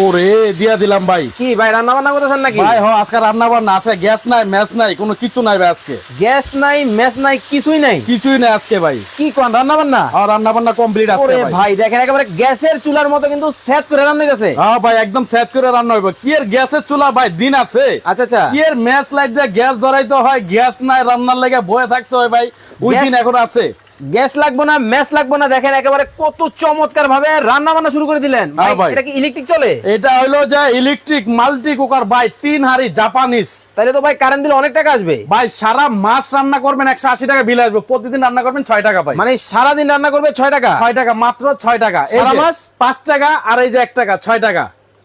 ওরে দিয়া দিলাম ভাই। কি ভাই রান্না বান্না করতেছেন নাকি? ভাই হ আজকে রান্না বান্না আছে গ্যাস নাই ম্যাচ নাই কোনো কিছু নাই ভাই আজকে। গ্যাস নাই মেস নাই কিছুই নাই? কিছুই নাই আজকে ভাই। কি কোন রান্না বান্না আর রান্না বান্না কমপ্লিট আছে ওরে ভাই। দেখেন একেবারে গ্যাসের চুলার মতো কিন্তু সেট করে রান্না গেছে হ্যাঁ ভাই একদম সেট করে রান্না হইব। কি এর গ্যাসের চুলা ভাই? দিন আছে। আচ্ছা আচ্ছা। কি এর ম্যাচ লাইট দিয়ে গ্যাস ধরাইতে হয়? গ্যাস নাই রান্নার লেগে বয়ে থাকতে হয় ভাই। ওই দিন এখন আছে। গ্যাস লাগবে না মেস লাগবে না দেখেন একেবারে কত চমৎকার ভাবে রান্না বান্না শুরু করে দিলেন। হ্যাঁ এটা কি ইলেকট্রিক চলে? এটা হইল যে ইলেকট্রিক মাল্টি কুকার ভাই তিন হাড়ি জাপানিস তাহলে তো ভাই কারেন্ট বিল অনেক টাকা আসবে। ভাই সারা মাস রান্না করবেন একশো আশি টাকা বিল আসবে প্রতিদিন রান্না করবেন ছয় টাকা ভাই। মানে সারাদিন রান্না করবে ছয় টাকা? ছয় টাকা মাত্র ছয় টাকা। সারা মাস? পাঁচ টাকা আর এই যে এক টাকা ছয় টাকা।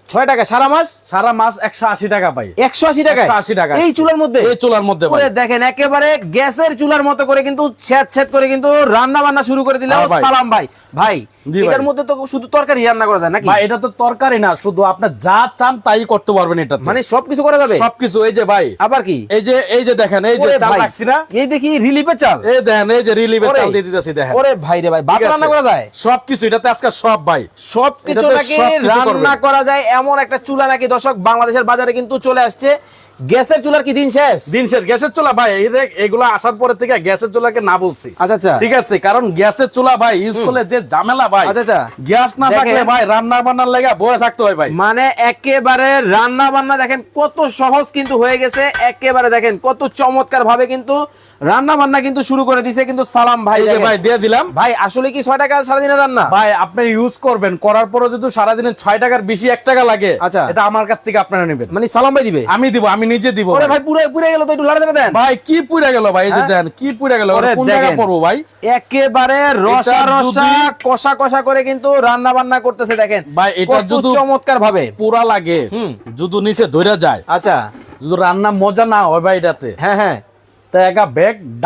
ছয় টাকা সারা মাস সারা মাস একশো আশি টাকা পাই একশো আশি টাকা 180 টাকা। এই চুলার মধ্যে এই চুলার মধ্যে দেখেন একেবারে গ্যাসের চুলার মতো করে কিন্তু ছেদ ছেদ করে কিন্তু রান্না বান্না শুরু করে দিলে হ্যাঁ। সালাম ভাই ভাই। এটার মধ্যে তো শুধু তরকারি রান্না করা যায় নাকি? ভাই এটা তো তরকারি না শুধু আপনি যা চান তাই করতে পারবেন এটা মানে সবকিছু করা যাবে? সবকিছু এই যে ভাই আবার কি? এই যে এই যে দেখেন এই যে চাল। রাখছি না। এই দেখি রিলিফের চাল। এই দেখেন এই যে ওরে। চাল দিয়ে দিতেছি দেখেন। ওরে ভাই রে ভাই ভাত রান্না করা যায়? সবকিছু এটাতে আজকে সব ভাই। সবকিছু নাকি রান্না করা যায় এমন একটা চুলা নাকি দর্শক বাংলাদেশের বাজারে কিন্তু চলে আসছে। গ্যাসের চুলার কি দিন শেষ? দিন শেষ। গ্যাসের চুলা ভাই এগুলো আসার পরে থেকে গ্যাসের চুলাকে না বলছি। আচ্ছা আচ্ছা। ঠিক আছে কারণ গ্যাসের চুলা ভাই ইউজ করলে যে ঝামেলা ভাই আচ্ছা, আচ্ছা। গ্যাস না থাকলে ভাই রান্না বান্নার লেগে বয়ে থাকতে হয় ভাই। মানে একেবারে রান্না বান্না দেখেন কত সহজ কিন্তু হয়ে গেছে। একেবারে দেখেন কত চমৎকার ভাবে কিন্তু রান্না বান্না কিন্তু শুরু করে দিছে কিন্তু সালাম ভাই। ভাই দিয়ে দিলাম ভাই আসলে কি ছয় টাকা সারাদিনের রান্না ভাই আপনি ইউজ করবেন করার পরে যদি সারাদিনে ছয় টাকার বেশি এক টাকা লাগে আচ্ছা। এটা আমার কাছ থেকে আপনারা নেবেন মানে সালাম ভাই দিবে আমি দিব আমি নিজে দিব ভাই। পুরো পুরে গেল তো একটু লাড়া দেন ভাই কি পুড়ে গেল ভাই এই যে হ্যাঁ? দেন কি পুড়ে গেল কোন জায়গা। পড়ব ভাই একেবারে রসা রসা কষা কষা করে কিন্তু রান্না বান্না করতেছে দেখেন ভাই, এটা যদি- চমৎকার ভাবে পুরা লাগে হুম। যদি নিচে ধরে যায় আচ্ছা যদি রান্না মজা না হয় ভাই এটাতে হ্যাঁ হ্যাঁ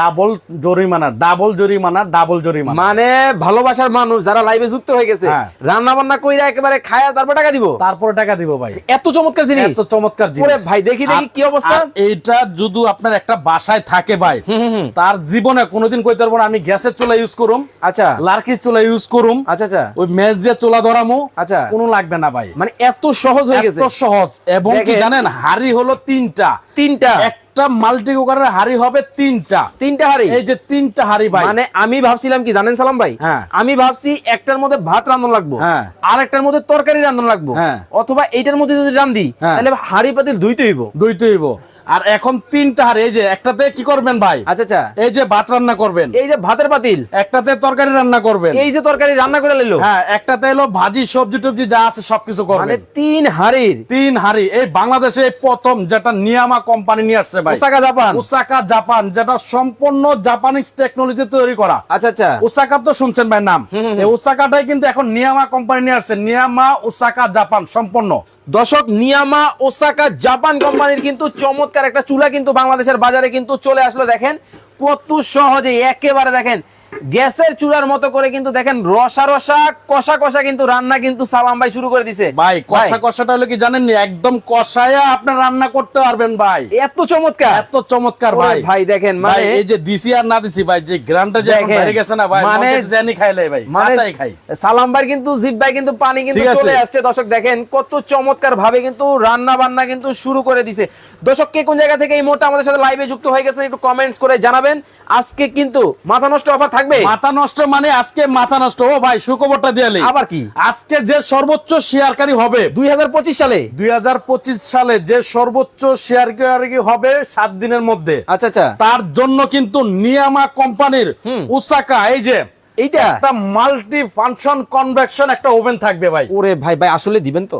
ডাবল জরিমানা ডাবল জরিমানা ডাবল জরিমানা। মানে ভালোবাসার মানুষ যারা লাইভে যুক্ত হয়ে গেছে হ্যাঁ। রান্না বান্না কইরা একেবারে খায়া তারপর টাকা দিব? তারপরে টাকা দিব ভাই। এত চমৎকার জিনিস। এত চমৎকার জিনিস। ভাই দেখি দেখি কি অবস্থা। এইটা যদি আপনার একটা বাসায় থাকে ভাই। তার জীবনে কোনোদিন কইতে পারব না আমি গ্যাসের চুলা ইউজ করুম আচ্ছা। লার্কির চুলা ইউজ করুম আচ্ছা আচ্ছা। ওই ম্যাচ দিয়ে চুলা ধরামু আচ্ছা। কোনো লাগবে না ভাই। মানে এত সহজ হয়ে গেছে। এত সহজ। এবং কি জানেন হাড়ি হলো তিনটা। তিনটা। একটা মাল্টি কুকারের হাড়ি হবে তিনটা তিনটা হাড়ি এই যে তিনটা হাড়ি ভাই মানে আমি ভাবছিলাম কি জানেন সালাম ভাই হ্যাঁ। আমি ভাবছি একটার মধ্যে ভাত রান্না লাগবো হ্যাঁ। আর একটার মধ্যে তরকারি রান্না লাগবো হ্যাঁ। অথবা এইটার মধ্যে যদি রান্ধি। তাহলে হাড়ি পাতিল দুইতে হইব দুইটা তুইব আর এখন তিনটা হাড়ি এই যে একটাতে কি করবেন ভাই? আচ্ছা আচ্ছা। এই যে ভাত রান্না করবেন। এই যে ভাতের পাতিল? একটাতে তরকারি রান্না করবেন। এই যে তরকারি রান্না করে লইলো হ্যাঁ একটাতে হলো ভাজি সবজি টবজি যা আছে সবকিছু করবেন। মানে তিন হাড়ির? তিন হাড়ি। এই বাংলাদেশে প্রথম যেটা নিয়ামা কোম্পানি নিয়ে আসছে ভাই। Osaka Japan? ওসাকা জাপান যেটা সম্পূর্ণ জাপানিজ টেকনোলজি তৈরি করা। আচ্ছা আচ্ছা। ওসাকা তো শুনছেন ভাই নাম। এই ওসাকাটাই কিন্তু এখন নিয়ামা কোম্পানি নিয়ে আসছে। নিয়ামা ওসাকা জাপান সম্পূর্ণ। দশক নিয়ামা ওসাকা জাপান কোম্পানির কিন্তু চমৎকার একটা চুলা কিন্তু বাংলাদেশের বাজারে কিন্তু চলে আসলো। দেখেন, কত সহজে একেবারে দেখেন গ্যাসের চুলার মতো করে কিন্তু দেখেন রসা রসা কষা কষা কিন্তু রান্না কিন্তু সালাম ভাই শুরু করে দিছে। ভাই কষা কষাটা হলো কি জানেন একদম কষায়া আপনি রান্না করতে পারবেন ভাই। এত চমৎকার। এত চমৎকার ভাই। ভাই দেখেন মানে এই যে দিছি আর না দিছি ভাই যে গ্রামটা যে এখন বেড়ে গেছে না ভাই মানে- জানি খাইলে ভাই মানে কাঁচাই খাই। সালাম ভাই কিন্তু জিপ ভাই কিন্তু পানি কিন্তু চলে আসছে। দর্শক দেখেন কত চমৎকার ভাবে কিন্তু রান্না বান্না কিন্তু শুরু করে দিছে। দর্শক কে কোন জায়গা থেকে এই মুহূর্তে আমাদের সাথে লাইভে যুক্ত হয়ে গেছেন একটু কমেন্টস করে জানাবেন। আজকে কিন্তু মাথা নষ্ট অফার থাকবে? মাথা নষ্ট মানে আজকে মাথা নষ্ট। ও ভাই সুখবরটা দিয়ালি আবার কি? আজকে যে সর্বোচ্চ শেয়ারকারী হবে। দুই সালে? দুই সালে যে সর্বোচ্চ শেয়ারকারী হবে সাত দিনের মধ্যে। আচ্ছা আচ্ছা। তার জন্য কিন্তু নিয়ামা কোম্পানির উসাকা এই যে এইটা? একটা মাল্টি ফাংশন কনভেকশন একটা ওভেন থাকবে ভাই। ওরে ভাই ভাই আসলে দিবেন তো?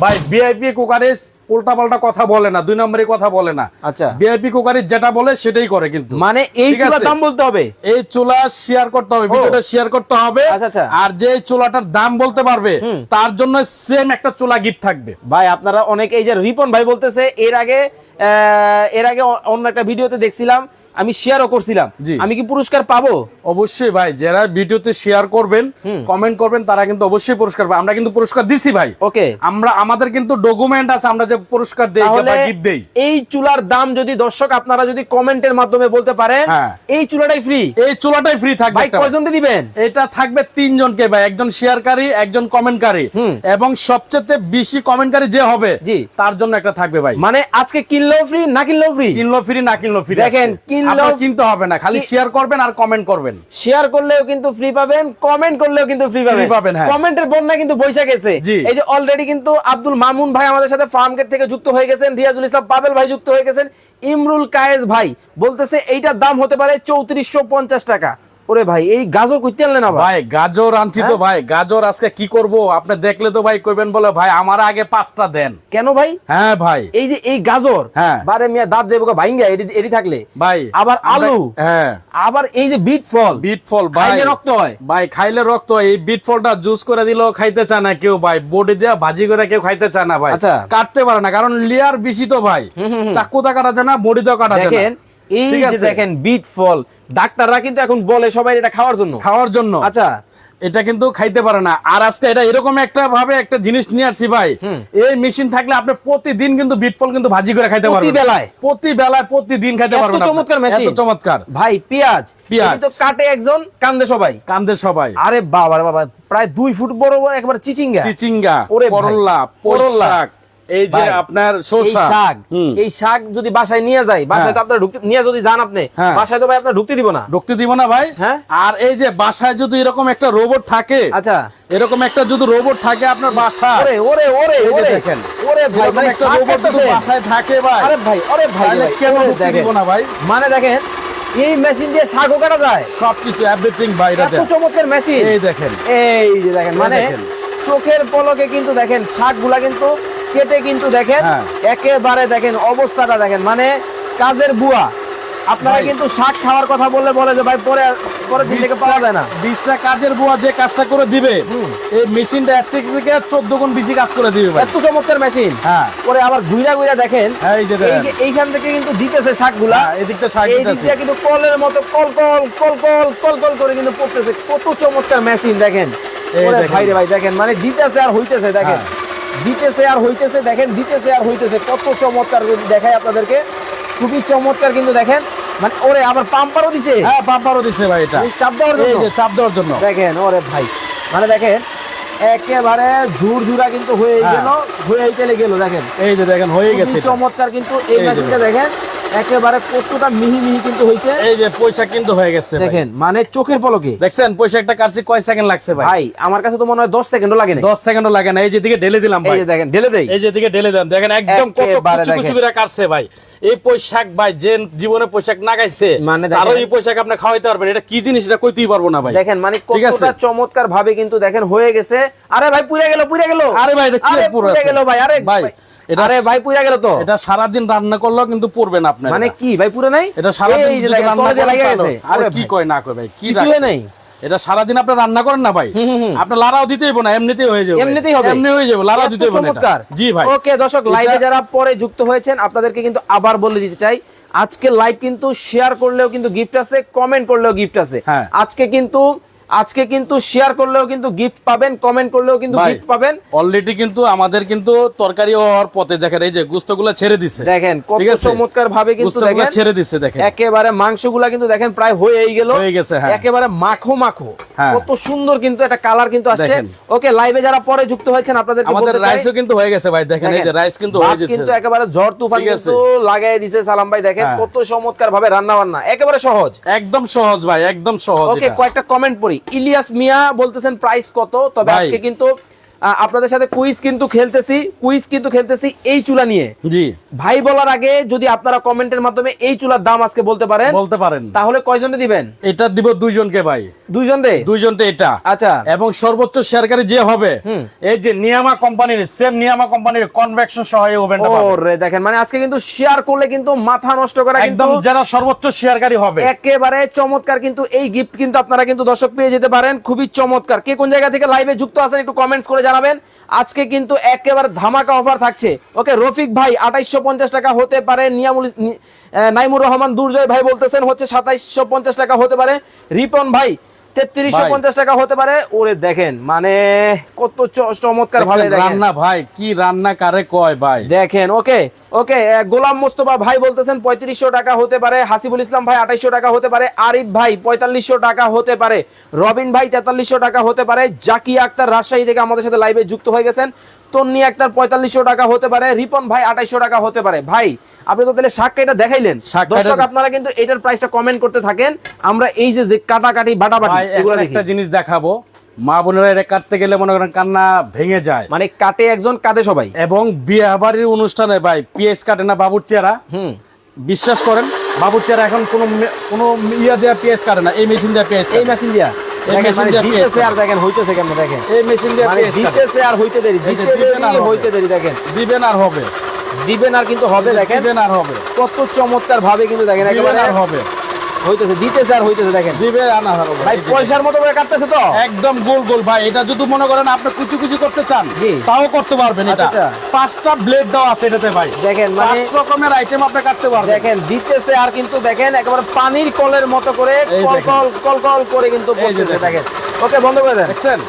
ভাই ভিআইপি কুকারে উল্টা পাল্টা কথা বলে না দুই নম্বরে কথা বলে না। আচ্ছা। ভিআইপি কুকারে যেটা বলে সেটাই করে কিন্তু। মানে এই চুলার দাম বলতে হবে? এই চুলা শেয়ার করতে হবে ভিডিওটা শেয়ার করতে হবে। আচ্ছা, আচ্ছা। আর যে চুলাটার দাম বলতে পারবে তার জন্য সেম একটা চুলা গিফট থাকবে। ভাই আপনারা অনেক এই যে রিপন ভাই বলতেছে এর আগে আহ, এর আগে অন্য একটা ভিডিওতে দেখছিলাম আমি শেয়ারও করছিলাম। আমি কি পুরস্কার পাবো? অবশ্যই ভাই যারা ভিডিওতে শেয়ার করবেন কমেন্ট করবেন তারা কিন্তু অবশ্যই পুরস্কার পাবে। আমরা কিন্তু পুরস্কার দিছি ভাই। ওকে। আমরা আমাদের কিন্তু ডকুমেন্ট আছে আমরা যে পুরস্কার দেই বা গিফট দেই। এই চুলার দাম যদি দর্শক আপনারা যদি কমেন্টের মাধ্যমে বলতে পারেন হ্যাঁ। এই চুলাটাই ফ্রি এই চুলাটাই ফ্রি থাকবে ভাই। কয়জনকে দিবেন? এটা থাকবে তিনজনকে ভাই একজন শেয়ারকারী একজন কমেন্টকারী। এবং সবচেয়ে বেশি কমেন্টকারী যে হবে জি। তার জন্য একটা থাকবে ভাই। মানে আজকে কিনলেও ফ্রি না কিনলেও ফ্রি কিনলো ফ্রি না কিনলো ফ্রি দেখেন, কিনলেও- কিনতে হবে না খালি শেয়ার করবেন আর কমেন্ট করবেন। শেয়ার করলেও কিন্তু ফ্রি পাবেন কমেন্ট করলেও কিন্তু ফ্রি পাবেন। পাবেন, হ্যাঁ। কমেন্টের বন্যা কিন্তু গেছে এই যে অলরেডি কিন্তু আব্দুল মামুন ভাই আমাদের সাথে ফার্ম গেট থেকে যুক্ত হয়ে গেছেন রিয়াজুল ইসলাম পাবেল ভাই যুক্ত হয়ে গেছেন ইমরুল কায়েস ভাই বলতেছে এইটার দাম হতে পারে চৌত্রিশশো পঞ্চাশ টাকা। ওরে ভাই এই গাজর কইতে আনলেন আবার? ভাই গাজর আনছি তো হ্যাঁ? ভাই গাজর আজকে কি করব? আপনি দেখলে তো ভাই কইবেন বলে ভাই আমার আগে পাঁচটা দেন। কেন ভাই? হ্যাঁ ভাই। এই যে এই গাজর হ্যাঁ। বারে মিয়া দাঁত যাইব ভাইঙ্গা এডি এডি থাকলে। ভাই আবার আলু। হ্যাঁ। আবার এই যে বিট ফল বিট ফল ভাই। খাইলে রক্ত হয়। ভাই খাইলে রক্ত হয়। এই বিট ফলটা জুস করে দিলেও খাইতে চায় না কেউ ভাই। বডি দিয়া ভাজি করে কেউ খাইতে চায় না ভাই। আচ্ছা। কাটতে পারে না কারণ লেয়ার বেশি তো ভাই। চাকুটা কাটা যায় না বডি তো কাটা যায় দেখেন না এই যে দেখেন বিট ফল ডাক্তাররা কিন্তু এখন বলে সবাই এটা খাওয়ার জন্য। খাওয়ার জন্য। আচ্ছা। এটা কিন্তু খাইতে পারে না। আর আজকে এটা এরকম একটা ভাবে একটা জিনিস নিয়ে আসছি ভাই। এই মেশিন থাকলে আপনি প্রতিদিন কিন্তু বিট ফল কিন্তু ভাজি করে খাইতে পারবেন। প্রতি বেলায়? প্রতি বেলায় প্রতিদিন খাইতে পারবেন। চমৎকার মেশিন এত চমৎকার। ভাই পেঁয়াজ। পেঁয়াজ। তো কাটে একজন কান্দে সবাই। কান্দে সবাই। আরে বাবা বাবা প্রায় দুই ফুট বড় বড় একবার চিচিঙ্গা। চিচিঙ্গা ওরে ভাই, করল্লা করল্লা। এই যে আপনার শাক এই শাক যদি বাসায় নিয়ে যায় বাসায় হ্যাঁ। তো আপনার ঢুকতে নিয়ে যদি যান আপনি হ্যাঁ। বাসায় তো ভাই আপনার ঢুকতে দিব না। ঢুকতে দিব না ভাই। হ্যাঁ। আর এই যে বাসায় যদি এরকম একটা রোবট থাকে আচ্ছা। এরকম একটা যদি রোবট থাকে আপনার বাসায় ওরে ওরে ওরে ওরে। দেখেন। ওরে ভাই মানে একটা রোবট যদি বাসায় থাকে ভাই আরে ভাই আরে ভাই কেন ঢুকতে। দিব না ভাই? মানে দেখেন এই মেশিন দিয়ে শাকও কাটা যায়। সবকিছু এভরিথিং বাইরে এত চমৎকার মেশিন এই দেখেন। এই যে দেখেন মানে চোখের পলকে কিন্তু দেখেন শাকগুলা কিন্তু কেটে কিন্তু দেখেন হ্যাঁ। একেবারে দেখেন অবস্থাটা দেখেন। মানে কাজের বুয়া। আপনারা কিন্তু শাক খাওয়ার কথা বললে বলে যে ভাই পরে পরে দিন থেকে পাওয়া যায় না। বিশটা কাজের বুয়া যে কাজটা করে দিবে এই মেশিনটা এক থেকে চোদ্দ গুণ বেশি কাজ করে দিবে এত চমৎকার মেশিন। হ্যাঁ। পরে আবার ঘুরা ঘুরা দেখেন হ্যাঁ, এই যে এইখান থেকে কিন্তু দিতেছে শাকগুলা। হ্যাঁ, এদিকটা শাক এই দিতেছে। কিন্তু কলের মতো কল কল কল কল কল কল করে কিন্তু পড়তেছে। কত চমৎকার মেশিন দেখেন। এই ভাই রে ভাই দেখেন মানে দিতেছে আর হইতেছে দেখেন। দিতেছে আর হইতেছে দেখেন দিতেছে আর হইতেছে। কত চমৎকার যদি দেখায় আপনাদেরকে। খুবই চমৎকার কিন্তু দেখেন। মানে ওরে আবার পাম্পারও দিছে। হ্যাঁ পাম্পারও দিছে ভাই এটা। চাপ দেওয়ার জন্য? যে চাপ দেওয়ার জন্য। দেখেন ওরে ভাই। মানে দেখেন একেবারে জোর ঝুরা কিন্তু হয়ে হ্যাঁ। গেল হয়ে গেলে গেল দেখেন। এই যে দেখেন হয়ে গেছে চমৎকার কিন্তু এই এই মেশিনটা দেখেন। একেবারে কতটা মিহি মিহি কিন্তু হয়েছে। এই যে পয়সা কিন্তু হয়ে গেছে দেখেন মানে চোখের পলকে। দেখছেন পয়সা একটা কাটছি কয় সেকেন্ড লাগছে ভাই? ভাই আমার কাছে তো মনে হয় দশ সেকেন্ডও লাগে না দশ সেকেন্ডও লাগে না এই যে ঢেলে দিলাম এই যে দেখেন ঢেলে দেই। এই যে ঢেলে দিলাম। দেখেন একদম কত একেবারে কুচি কুচি করে কাটছে ভাই। এই পোশাক ভাই যে জীবনে পোশাক না গাইছে মানে আরও এই পোশাক আপনি খাওয়াইতে পারবেন। এটা কি জিনিস? এটা কইতেই পারব না ভাই। দেখেন মানে কতটা চমৎকার ভাবে কিন্তু দেখেন হয়ে গেছে। আরে ভাই পুড়ে গেল পুড়ে গেল। আরে ভাই, এটা কি পুড়ে গেল ভাই আরে ভাই, আরে ভাই পুড়ে গেল তো। এটা সারাদিন রান্না করলেও কিন্তু পড়বে না আপনার। মানে কি? ভাই নাই? এটা যদি দেখেন রান্না লাগা গেছে? আরে কি কয় না কয় ভাই কি রাখছে? নেই। এটা সারাদিন আপনি রান্না করেন না ভাই। আপনি লারাও দিতে হইব না এমনিতেই হয়ে যাবে এমনিতেই হবে। এমনি হয়ে যাবে লারাও এত দিতে হইব না এটা। জি ভাই। ওকে দর্শক লাইভে যারা পরে যুক্ত হয়েছেন আপনাদেরকে কিন্তু আবার বলে দিতে চাই আজকে লাইভ কিন্তু শেয়ার করলেও কিন্তু গিফট আছে কমেন্ট করলেও গিফট আছে। হ্যাঁ। আজকে কিন্তু আজকে কিন্তু শেয়ার করলেও কিন্তু গিফট পাবেন কমেন্ট করলেও কিন্তু গিফট পাবেন। অলরেডি কিন্তু আমাদের কিন্তু তরকারি হওয়ার পথে দেখেন এই যে গুস্তগুলো ছেড়ে দিছে। দেখেন কত চমৎকার ভাবে কিন্তু গুস্তগুলো দেখেন ছেড়ে দিছে দেখেন। একেবারে মাংসগুলা কিন্তু দেখেন প্রায় হয়েই গেল। হয়ে গেছে, হ্যাঁ। একেবারে মাখো মাখো। হ্যাঁ। কত সুন্দর কিন্তু একটা কালার কিন্তু আসছে। ওকে লাইভে যারা পরে যুক্ত হয়েছেন আপনাদের আমাদের রাইসও কিন্তু হয়ে গেছে ভাই দেখেন এই যে রাইস কিন্তু হয়ে যাচ্ছে। কিন্তু একেবারে ঝড় তুফান কিন্তু লাগাই দিছে সালাম ভাই দেখেন হ্যাঁ। কত চমৎকার ভাবে রান্না বান্না একেবারে সহজ। একদম সহজ ভাই একদম সহজ ওকে। কয়েকটা কমেন্ট পড়ি। ইলিয়াস মিয়া বলতেছেন প্রাইস কত তবে। আজকে কিন্তু আপনাদের সাথে কুইজ কিন্তু খেলতেছি কুইজ কিন্তু খেলতেছি এই চুলা নিয়ে। জি। ভাই বলার আগে যদি আপনারা কমেন্টের মাধ্যমে এই চুলার দাম আজকে বলতে পারেন বলতে পারেন। তাহলে কয়জনে দিবেন? এটা দিব দুইজনকে ভাই। দুইজন রে দুইজনতে এটা। আচ্ছা। এবং সর্বোচ্চ শেয়ারকারী যে হবে। এই যে নিয়ামা কোম্পানির সেম নিয়ামা কোম্পানির কনভেকশন সহ এই ওভেনটা পাবেন। ওরে দেখেন মানে আজকে কিন্তু শেয়ার করলে কিন্তু মাথা নষ্ট করা কিন্তু একদম যারা সর্বোচ্চ শেয়ারকারী হবে। একেবারে চমৎকার কিন্তু এই গিফট কিন্তু আপনারা কিন্তু দর্শক পেয়ে যেতে পারেন। খুবই চমৎকার। কে কোন জায়গা থেকে লাইভে যুক্ত আছেন একটু কমেন্টস করে জানাবেন। আজকে কিন্তু একেবারে ধামাকা অফার থাকছে। ওকে, রফিক ভাই আঠাইশো পঞ্চাশ টাকা হতে পারে। নিয়ামুল নাইমুর রহমান, দুর্জয় ভাই বলতেছেন হচ্ছে সাতাইশশো পঞ্চাশ টাকা হতে পারে। রিপন ভাই তেত্রিশশো। পঞ্চাশ টাকা হতে পারে। ওরে দেখেন মানে কত চমৎকার ভাবে রান্না ভাই কি রান্না কারে কয় ভাই? দেখেন ওকে ওকে গোলাম মোস্তফা ভাই বলতেছেন পঁয়ত্রিশশো টাকা হতে পারে। হাসিবুল ইসলাম ভাই আঠাইশশো টাকা হতে পারে। আরিফ ভাই পঁয়তাল্লিশশো টাকা হতে পারে। রবিন ভাই তেতাল্লিশশো টাকা হতে পারে। জাকিয়া আক্তার রাজশাহী থেকে আমাদের সাথে লাইভে যুক্ত হয়ে গেছেন। তন্নি আক্তার পঁয়তাল্লিশশো টাকা হতে পারে। রিপন ভাই আঠাইশশো টাকা হতে পারে। ভাই আপনি তো তাহলে শাক এটা দেখাইলেন। দর্শক আপনারা কিন্তু এটার প্রাইসটা কমেন্ট করতে থাকেন। আমরা এই যে যে কাটাকাটি বাটাবাটি এগুলো একটা জিনিস দেখাবো। মা বোনেরা এটা কাটতে গেলে মনে করেন কান্না ভেঙে যায়। মানে কাটে একজন কাটে সবাই। এবং বিয়ে বাড়ির অনুষ্ঠানে ভাই পিএস কাটে না বাবুর চেহারা? হুম। বিশ্বাস করেন বাবুর চেহারা এখন কোনো কোনো ইয়া দেওয়া পিএস কাটে না এই মেশিন দেওয়া পিএস এই মেশিন দিয়া? এই দেখেন, কাটে। হইতে দেরি দেখেন। দিবেন আর হবে। দিবেন আর কিন্তু হবে দেখেন। দিবেন আর হবে। কত চমৎকার ভাবে কিন্তু দেখেন একেবারে আর হবে। হইতেছে দিতেছে আর হইতেছে দেখেন। দিবে আনা হবে। ভাই পয়সার মতো করে কাটতেছে তো? একদম গোল গোল ভাই এটা যদি মনে করেন আপনি কুচি কুচি করতে চান তাও করতে পারবেন এটা। আচ্ছা। পাঁচটা ব্লেড দেওয়া আছে এটাতে ভাই। দেখেন মানে পাঁচ রকমের আইটেম আপনি কাটতে পারবেন। দেখেন দিতেছে আর কিন্তু দেখেন একেবারে পানির কলের মতো করে কল। কল কল কল করে কিন্তু পড়তেছে দেখেন। ওকে বন্ধ করে দেন?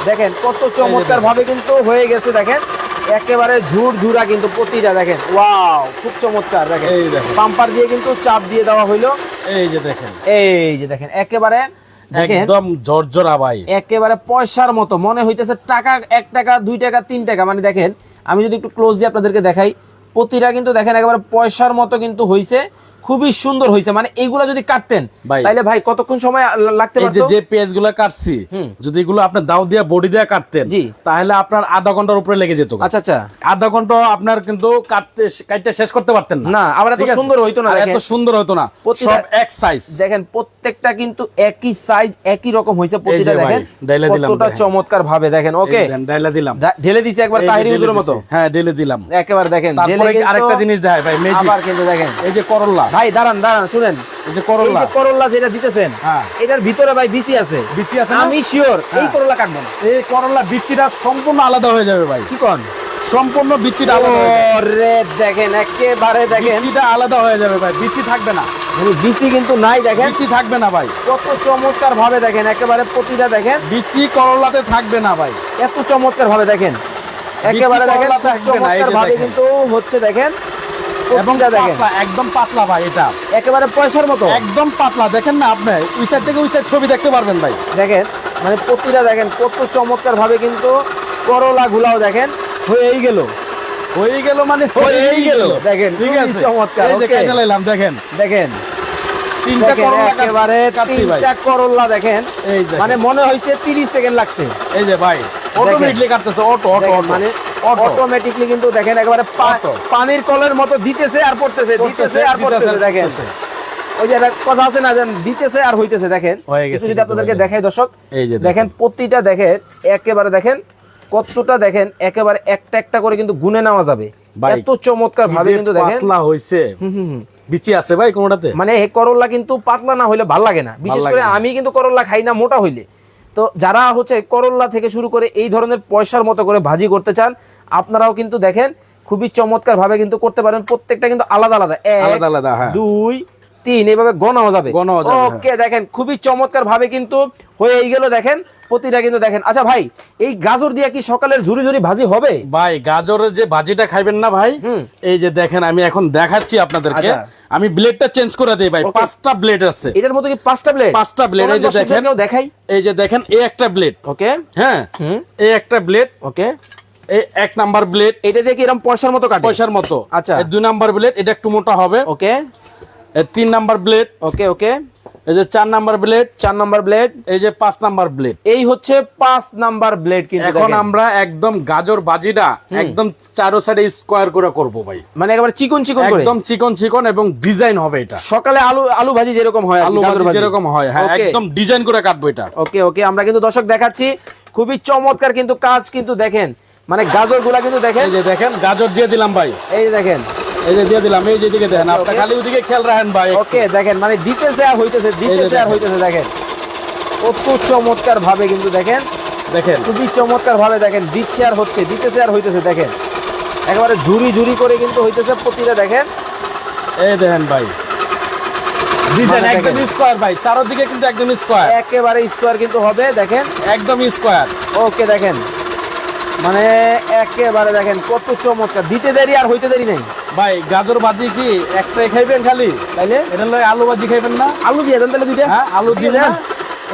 দেখেন কত চমৎকার ভাবে কিন্তু হয়ে গেছে দেখেন। একেবারে ঝুর ঝুরা কিন্তু প্রতিটা দেখেন। ওয়াও খুব চমৎকার দেখেন। এই দেখেন। পাম্পার দিয়ে কিন্তু চাপ দিয়ে দেওয়া হইল। এই যে দেখেন। এই যে দেখেন একেবারে দেখেন। একদম জর্জরা ভাই। একেবারে পয়সার মতো মনে হইতেছে টাকা এক টাকা দুই টাকা তিন টাকা। মানে দেখেন আমি যদি একটু ক্লোজ দিয়ে আপনাদেরকে দেখাই প্রতিটা কিন্তু দেখেন একেবারে পয়সার মতো কিন্তু হইছে। খুবই সুন্দর হইছে। মানে এইগুলা যদি কাটতেন। তাইলে ভাই কতক্ষণ সময় লাগতে পারতো? যে পেঁয়াজগুলো কাটছি যদি এগুলো আপনার দাও দিয়া বডি দিয়া কাটতেন তাহলে আপনার আধা ঘণ্টার উপরে লেগে যেত। আচ্ছা আচ্ছা। আধা ঘণ্টা আপনার কিন্তু কাটতে কাটতে শেষ করতে পারতেন না। না আবার এত সুন্দর হইতো না এত সুন্দর হতো না। সব এক সাইজ দেখেন প্রত্যেকটা কিন্তু একই সাইজ একই রকম হইছে প্রতিটা দেখেন। কতটা চমৎকার ভাবে দেখেন ওকে? ডাইলা দিলাম। ঢেলে দিছে একবার তাহিরি হুজুরের মতো। হ্যাঁ ঢেলে দিলাম। একেবারে দেখেন তারপরে আরেকটা জিনিস দেখাই ভাই ম্যাজিক আবার কিন্তু দেখেন। এই যে করল্লা ভাই দাঁড়ান দাঁড়ান শুনেন। এই যে করল্লা করল্লা যেটা দিতেছেন হ্যাঁ। এটার ভিতরে ভাই বিচি আছে। বিচি আছে আমি শিওর এই হ্যাঁ। করলা কাটবো না। এই করল্লা বিচিটা সম্পূর্ণ আলাদা হয়ে যাবে ভাই। কি কন? সম্পূর্ণ বিচিটা আলাদা দেখেন একেবারে দেখেন। বিচিটা আলাদা হয়ে যাবে ভাই বিচি থাকবে না। মানে বিচি কিন্তু নাই দেখেন। বিচি থাকবে না ভাই। কত চমৎকার ভাবে দেখেন একেবারে প্রতিটা দেখেন। বিচি করলাতে থাকবে না ভাই। এত চমৎকার ভাবে দেখেন। একেবারে দেখেন ভাবে কিন্তু হচ্ছে দেখেন। এবং একদম পাতলা ভাই এটা। একেবারে পয়সার মতো। একদম পাতলা। দেখেন না আপনি ওই সাইড থেকে ওই সাইড ছবি দেখতে পারবেন ভাই। দেখেন মানে প্রতিটা দেখেন কত চমৎকার ভাবে কিন্তু করলা গুলাও দেখেন হয়েই গেল। হয়ে গেল মানে হয়েই গেল। দেখেন, ঠিক আছে। চমৎকার, দেখেন। দেখেন তিনটা একেবারে তিনটা করলা দেখেন। মানে মনে হয়েছে তিরিশ সেকেন্ড লাগছে। এই যে ভাই অটোমেটিকলি কাটতেছে অটো অটো মানে অটোমেটিকলি কিন্তু দেখেন একেবারে পানির কলের মতো দিতেছে আর পড়তেছে দিতেছে আর পড়তেছে দেখেন। ওই যে একটা কথা আছে না যে দিতেছে আর হইতেছে দেখেন। যদি আপনাদেরকে দেখাই দর্শক এই যে দেখেন প্রতিটা দেখেন একেবারে দেখেন কতটা দেখেন একেবারে একটা একটা করে কিন্তু গুনে নেওয়া যাবে। এত চমৎকার ভাবে কিন্তু দেখেন। পাতলা হইছে। হুম, হুম, হুম। বিচি আছে ভাই কোনটাতে? মানে এই করল্লা কিন্তু পাতলা না হইলে ভালো লাগে না। বিশেষ করে আমি কিন্তু করল্লা খাই না মোটা হইলে। তো যারা হচ্ছে করল্লা থেকে শুরু করে এই ধরনের পয়সার মতো করে ভাজি করতে চান আপনারাও কিন্তু দেখেন খুবই চমৎকার ভাবে কিন্তু করতে পারেন প্রত্যেকটা কিন্তু আলাদা আলাদা আলাদা আলাদা, হ্যাঁ। দুই তিন এইভাবে গণাও যাবে গণাও যাবে, হ্যাঁ। ওকে দেখেন খুবই চমৎকার ভাবে কিন্তু হয়ে গেল দেখেন প্রতিটা কিন্তু দেখেন। আচ্ছা ভাই এই গাজর দিয়ে কি সকালের ঝুরি ঝুরি ভাজি হবে? ভাই গাজরের যে ভাজিটা খাইবেন না ভাই। এই যে দেখেন আমি এখন দেখাচ্ছি আপনাদেরকে। আচ্ছা। আমি ব্লেডটা চেঞ্জ করে দিই ভাই পাঁচটা ব্লেড আছে। এটার মধ্যে কি পাঁচটা ব্লেড পাঁচটা ব্লেড এই যে দেখেন। দেখাই। এই যে দেখেন এই একটা ব্লেড ওকে হ্যাঁ এই একটা ব্লেড ওকে এই এক নাম্বার ব্লেড এটা দিয়ে কি এরকম পয়সার মতো কাটে? পয়সার মতো। আচ্ছা। এই দুই নাম্বার ব্লেড এটা একটু মোটা হবে। ওকে এই তিন নাম্বার ব্লেড ওকে ওকে এই যে চার নাম্বার ব্লেড চার নাম্বার ব্লেড এই যে পাঁচ নাম্বার ব্লেড এই হচ্ছে পাঁচ নাম্বার ব্লেড কিন্তু এখন আমরা একদম গাজর ভাজিটা একদম চারো সাইডে স্কোয়ার করে করব ভাই। মানে একেবারে চিকন চিকন করে? একদম চিকন চিকন এবং ডিজাইন হবে এটা। সকালে আলু আলু ভাজি যেরকম হয় আলু ভাজি যেরকম হয় হ্যাঁ একদম ডিজাইন করে কাটবো এটা। ওকে ওকে আমরা কিন্তু দর্শক দেখাচ্ছি খুবই চমৎকার কিন্তু কাজ কিন্তু দেখেন। মানে গাজরগুলা কিন্তু দেখেন। এই যে দেখেন গাজর দিয়ে দিলাম ভাই। এই দেখেন এই যে দিয়ে দিলাম এই যে দিকে দেখেন আপনি খালি ওদিকে খেয়াল রাখেন ভাই ওকে দেখেন মানে দিতেছে আর হইতেছে দিতেছে আর হইতেছে দেখেন। কত চমৎকার ভাবে কিন্তু দেখেন দেখেন। খুবই চমৎকার ভাবে দেখেন দিচ্ছে আর হচ্ছে দিতেছে আর হইতেছে দেখেন। একেবারে ঝুরি ঝুরি করে কিন্তু হইতেছে প্রতিটা দেখেন। এই দেখেন ভাই। ডিজাইন মানে একদম স্কোয়ার ভাই চারদিকে কিন্তু একদম স্কোয়ার একেবারে স্কোয়ার কিন্তু হবে দেখেন। একদম স্কোয়ার ওকে দেখেন। মানে একেবারে দেখেন কত চমৎকার। দিতে দেরি আর হইতে দেরি নেই। ভাই গাজর ভাজি কি একটাই খাইবেন খালি? তাইলে? এটা লয় আলু ভাজি খাইবেন না? আলু দিয়ে দেন তাহলে দুইটা। হ্যাঁ আলু দিয়ে দেন।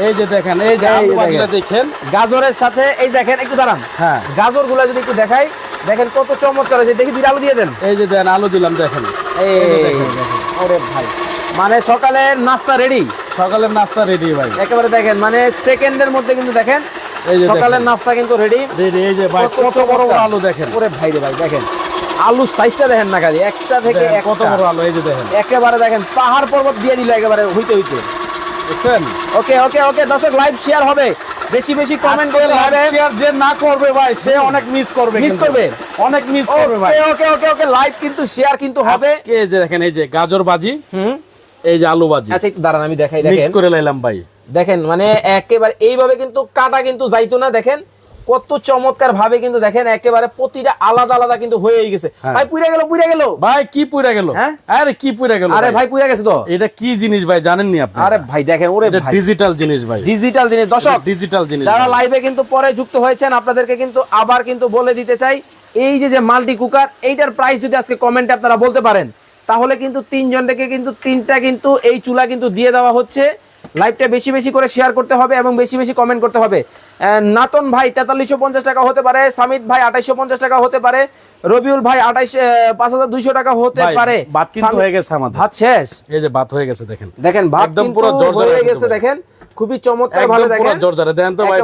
এই যে দেখেন এই যে আলু যে ভাজিটা দেখেন। গাজরের সাথে এই দেখেন একটু দাঁড়ান। হ্যাঁ। গাজরগুলা যদি একটু দেখাই দেখেন কত চমৎকার হয়েছে। দেখি দুইটা আলু দিয়ে দেন। এই যে দেন আলু দিলাম দেখেন। এই। ওরে ভাই। মানে সকালে নাস্তা রেডি সকালের নাস্তা রেডি ভাই। একেবারে দেখেন মানে সেকেন্ডের মধ্যে কিন্তু দেখেন যে সকালের দেখেন। নাস্তা কিন্তু রেডি রেডি এই যে ভাই কত বড় বড় আলু দেখেন। ওরে ভাই রে ভাই দেখেন। আলু সাইজটা দেখেন না খালি একটা থেকে কত বড় আলু এই যে দেখেন। একেবারে দেখেন পাহাড় পর্বত দিয়ে দিল একেবারে হইতে হইতে। দেখছেন? ওকে ওকে ওকে দর্শক লাইভ শেয়ার হবে। বেশি বেশি কমেন্ট করে লাইভ শেয়ার যে না করবে ভাই সে অনেক মিস করবে কিন্তু। করবে? অনেক মিস করবে ভাই। ওকে ওকে ওকে লাইভ কিন্তু শেয়ার কিন্তু হবে। এই যে দেখেন এই যে গাজর ভাজি হুম। এই যে আলু ভাজি আচ্ছা একটু দাঁড়ান আমি দেখাই মিক্স করে লাইলাম ভাই। দেখেন মানে একেবারে এইভাবে কিন্তু কাটা কিন্তু যাইতো না দেখেন। কত চমৎকার ভাবে কিন্তু দেখেন একেবারে প্রতিটা আলাদা আলাদা কিন্তু হয়েই গেছে। হ্যাঁ। ভাই পুড়ে গেল পুড়ে গেল। ভাই কি পুরা গেল? হ্যাঁ? আরে কি পুরা গেল আরে ভাই? পুড়ে গেছে তো। এটা কি জিনিস ভাই জানেন নি আপনি? আরে ভাই দেখেন ওরে ভাই। ডিজিটাল জিনিস ভাই। ডিজিটাল জিনিস। দর্শক ডিজিটাল জিনিস যারা লাইভে কিন্তু পরে যুক্ত হয়েছেন আপনাদেরকে কিন্তু আবার কিন্তু বলে দিতে চাই এই যে যে মাল্টি কুকার এইটার প্রাইস যদি আজকে কমেন্টে আপনারা বলতে পারেন তাহলে কিন্তু তিনজন থেকে কিন্তু তিনটা কিন্তু এই চুলা কিন্তু দিয়ে দেওয়া হচ্ছে। লাইভটা বেশি বেশি করে শেয়ার করতে হবে এবং বেশি বেশি কমেন্ট করতে হবে। নাতন ভাই তেতাল্লিশশো পঞ্চাশ টাকা হতে পারে সামিত ভাই আঠাইশশো পঞ্চাশ টাকা হতে পারে রবিউল ভাই আঠাইশ পাঁচ হাজার দুইশো টাকা হতে পারে। ভাত কিন্তু হয়ে গেছে আমাদের। ভাত শেষ? এই যে ভাত হয়ে গেছে দেখেন। দেখেন ভাত একদম পুরো জর্জরা হয়ে গেছে দেখেন খুবই চমৎকার পুরো দেখেন। জর্জরা। দেন তো ভাই।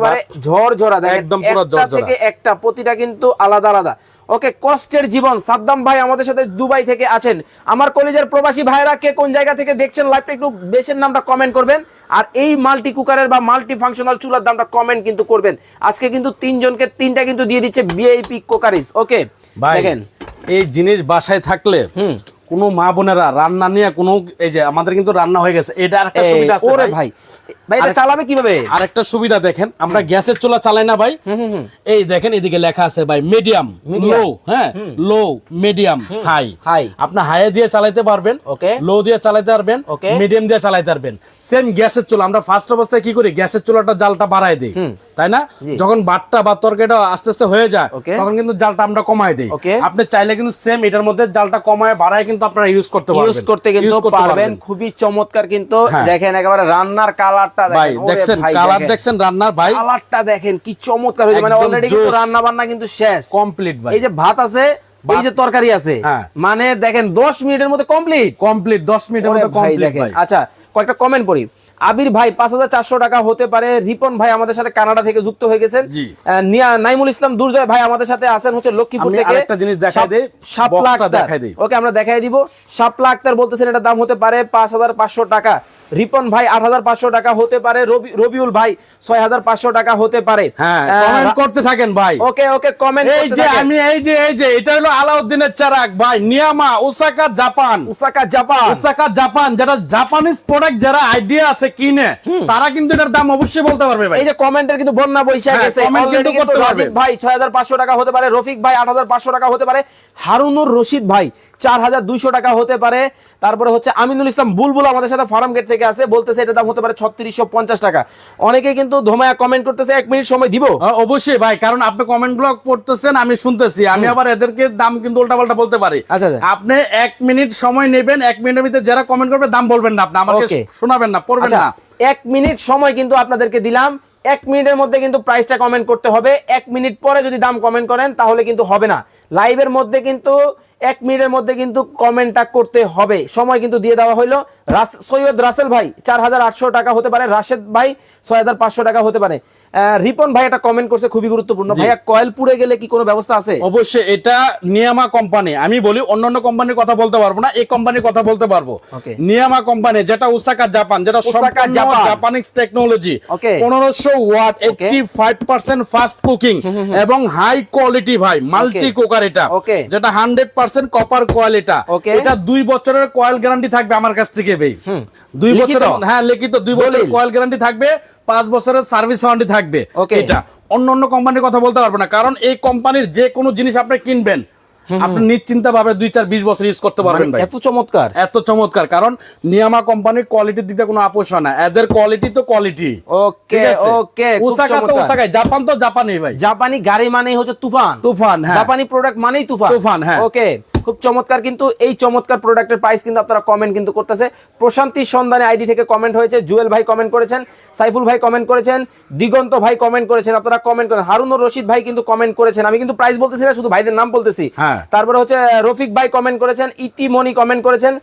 দেখেন একদম পুরো ঝরঝরা। থেকে একটা প্রতিটা কিন্তু আলাদা আলাদা। ওকে কষ্টের জীবন। সাদ্দাম ভাই আমাদের সাথে দুবাই থেকে আছেন। আমার কলেজের প্রবাসী ভাইরা কে কোন জায়গা থেকে দেখছেন লাইভটা একটু বেশের নামটা কমেন্ট করবেন। আর এই মাল্টি কুকারের বা মাল্টি ফাংশনাল চুলার দামটা কমেন্ট কিন্তু করবেন। আজকে কিন্তু তিনজনকে তিনটা কিন্তু দিয়ে দিচ্ছে বিআইপি কোকারিস ওকে দেখেন। এই জিনিস বাসায় থাকলে হুম। কোনো মা বোনেরা রান্না নিয়ে কোনো এই যে আমাদের কিন্তু রান্না হয়ে গেছে এটা আরেকটা সুবিধা আছে ওরে ভাই। ভাই এটা চালাবে কীভাবে? আরেকটা সুবিধা দেখেন আমরা গ্যাসের চুলা চালাই না ভাই। এই দেখেন এদিকে লেখা আছে ভাই মিডিয়াম লো হ্যাঁ লো মিডিয়াম হাই হাই আপনি হাইয়ে দিয়ে চালাতে পারবেন ওকে লো দিয়ে চালাতে পারবেন। মিডিয়াম দিয়ে চালাতে পারবেন। সেম গ্যাসের চুলা আমরা ফার্স্ট অবস্থায় কি করি? গ্যাসের চুলাটা জালটা বাড়ায় দিই। তাই না? যখন বাটটা বা তরকারিটা আস্তে আস্তে হয়ে যায় তখন কিন্তু জালটা আমরা কমায় দিই। আপনি চাইলে কিন্তু সেম এটার মধ্যে জালটা কমায় বাড়ায় কিন্তু আপনারা ইউজ করতে পারবেন। ইউজ করতে কিন্তু পারবেন। খুবই চমৎকার কিন্তু। হ্যাঁ। দেখেন একেবারে রান্নার কালারটা ভাই দেখেন। দেখছেন? কালার দেখেন। রান্নার? ভাই কালারটা দেখেন কি চমৎকার হয়েছে। মানে অলরেডি কিন্তু রান্না বান্না কিন্তু শেষ। কমপ্লিট ভাই। এই যে ভাত আছে এই যে তরকারি আছে হ্যাঁ। মানে দেখেন 10 মিনিটের মধ্যে কমপ্লিট কমপ্লিট 10 মিনিটের মধ্যে কমপ্লিট দেখেন। ভাই। আচ্ছা কয়েকটা কমেন্ট পড়ি। আবির ভাই পাঁচ হাজার চারশো টাকা হতে পারে। রিপন ভাই আমাদের সাথে কানাডা থেকে যুক্ত হয়ে গেছেন। নিয়া- নাইমুল ইসলাম দুর্জয় ভাই আমাদের সাথে আছেন হচ্ছে লক্ষ্মীপুর থেকে। একটা জিনিস দেখাই দেয় দেই, শাপলা আক্তার। দেই। ওকে আমরা দেখাই দিব। শাপলা আক্তার বলতেছেন এটা দাম হতে পারে পাঁচ হাজার পাঁচশো টাকা। রিপন ভাই আট হাজার পাঁচশো টাকা হতে পারে রবিউল ভাই ছয় হাজার পাঁচশো টাকা হতে পারে। হ্যাঁ কমেন্ট করতে থাকেন ভাই। ওকে ওকে কমেন্ট এই যে আমি এই যে এই যে এটা হলো আলাউদ্দিনের চারাক ভাই নিয়ামা Osaka Japan. Osaka Japan. Osaka Japan যেটা জাপানিজ প্রোডাক্ট যারা আইডিয়া আছে কিনে তারা কিন্তু এটার দাম অবশ্যই বলতে পারবে ভাই। এই যে কমেন্টের কিন্তু বন্যা বৈশাখ হ্যাঁ, গেছে। Already কিন্তু করতে পারবে। ভাই ছয় হাজার পাঁচশো টাকা হতে পারে রফিক ভাই আট হাজার পাঁচশো টাকা হতে পারে হারুনুর রশিদ ভাই চার হাজার দুইশো টাকা হতে পারে তারপরে হচ্ছে আমিনুল ইসলাম বুলবুল আমাদের সাথে ফার্ম গেট থেকে আছে বলতেছে এটার দাম হতে পারে ছত্রিশশো পঞ্চাশ টাকা। অনেকে কিন্তু ধোমায়া কমেন্ট করতেছে এক মিনিট সময় দিব। অবশ্যই ভাই কারণ আপনি কমেন্টগুলো পড়তেছেন আমি শুনতেছি। আমি আবার এদেরকে দাম কিন্তু উল্টাপাল্টা বলতে পারি। আচ্ছা, আচ্ছা। আপনি এক মিনিট সময় নেবেন এক মিনিটের ভিতরে যারা কমেন্ট করবে দাম বলবেন না আপনি আমাকে শোনাবেন না পড়বেন আচ্ছা না। এক মিনিট সময় কিন্তু আপনাদেরকে দিলাম। এক মিনিটের মধ্যে কিন্তু প্রাইসটা কমেন্ট করতে হবে। এক মিনিট পরে যদি দাম কমেন্ট করেন তাহলে কিন্তু হবে না। লাইভের মধ্যে কিন্তু এক মিনিটের মধ্যে কিন্তু কমেন্টটা করতে হবে। সময় কিন্তু দিয়ে দেওয়া হলো রাস- সৈয়দ রাসেল ভাই, চার হাজার আটশো টাকা হতে পারে। রাশেদ ভাই, ছয় হাজার পাঁচশো টাকা হতে পারে। রিপন ভাই একটা কমেন্ট করছে খুবই গুরুত্বপূর্ণ। ভাইয়া কয়েল পুড়ে গেলে কি কোনো ব্যবস্থা আছে? অবশ্যই এটা নিয়ামা কোম্পানি আমি বলি অন্যান্য কোম্পানির কথা বলতে পারব না এই কোম্পানির কথা বলতে পারব। নিয়ামা কোম্পানি যেটা ওসাকা জাপান যেটা Osaka Japan. Japanese technology Okay. পনেরোশো watt eighty five percent fast cooking এবং হাই কোয়ালিটি ভাই মাল্টি কুকার এটা। যেটা হান্ড্রেড পার্সেন্ট কপার কয়েল এটা। এটা দুই বছরের কয়েল গ্যারান্টি থাকবে আমার কাছ থেকে ভাই। দুই বছর হ্যাঁ লিখিত দুই বছরের কয়েল গ্যারান্টি থাকবে পাঁচ বছরের সার্ভিস ওয়ারেন্টি থাকবে। থাকবে এটা। অন্য অন্য কোম্পানির কথা বলতে পারব না কারণ এই কোম্পানির যে কোনো জিনিস আপনি কিনবেন। আপনি নিশ্চিন্তা ভাবে দুই চার বিশ বছর ইউজ করতে পারবেন মানে ভাই। এত চমৎকার। এত চমৎকার কারণ নিয়ামা কোম্পানির কোয়ালিটির দিকে কোনো আপোষ হয় না। এদের কোয়ালিটি তো কোয়ালিটি ওকে ওকে ওসাকা তো ওসাকা জাপান তো জাপানি ভাই। জাপানি গাড়ি মানেই হচ্ছে তুফান। তুফান হ্যাঁ। জাপানি প্রোডাক্ট মানেই তুফান। তুফান, হ্যাঁ। ওকে খুব চমৎকার কিন্তু এই চমৎকার প্রোডাক্টের প্রাইস কিন্তু আপনারা কমেন্ট কিন্তু করতেছে। প্রশান্তির সন্ধানে আইডি থেকে কমেন্ট হয়েছে জুয়েল ভাই কমেন্ট করেছেন সাইফুল ভাই কমেন্ট করেছেন দিগন্ত ভাই কমেন্ট করেছেন আপনারা কমেন্ট করেন হারুনুর রশিদ ভাই কিন্তু কমেন্ট করেছেন। আমি কিন্তু প্রাইস বলতেছি না শুধু ভাইদের নাম বলতেছি। হ্যাঁ। তারপরে হচ্ছে রফিক ভাই কমেন্ট করেছেন ইতি মনি কমেন্ট করেছেন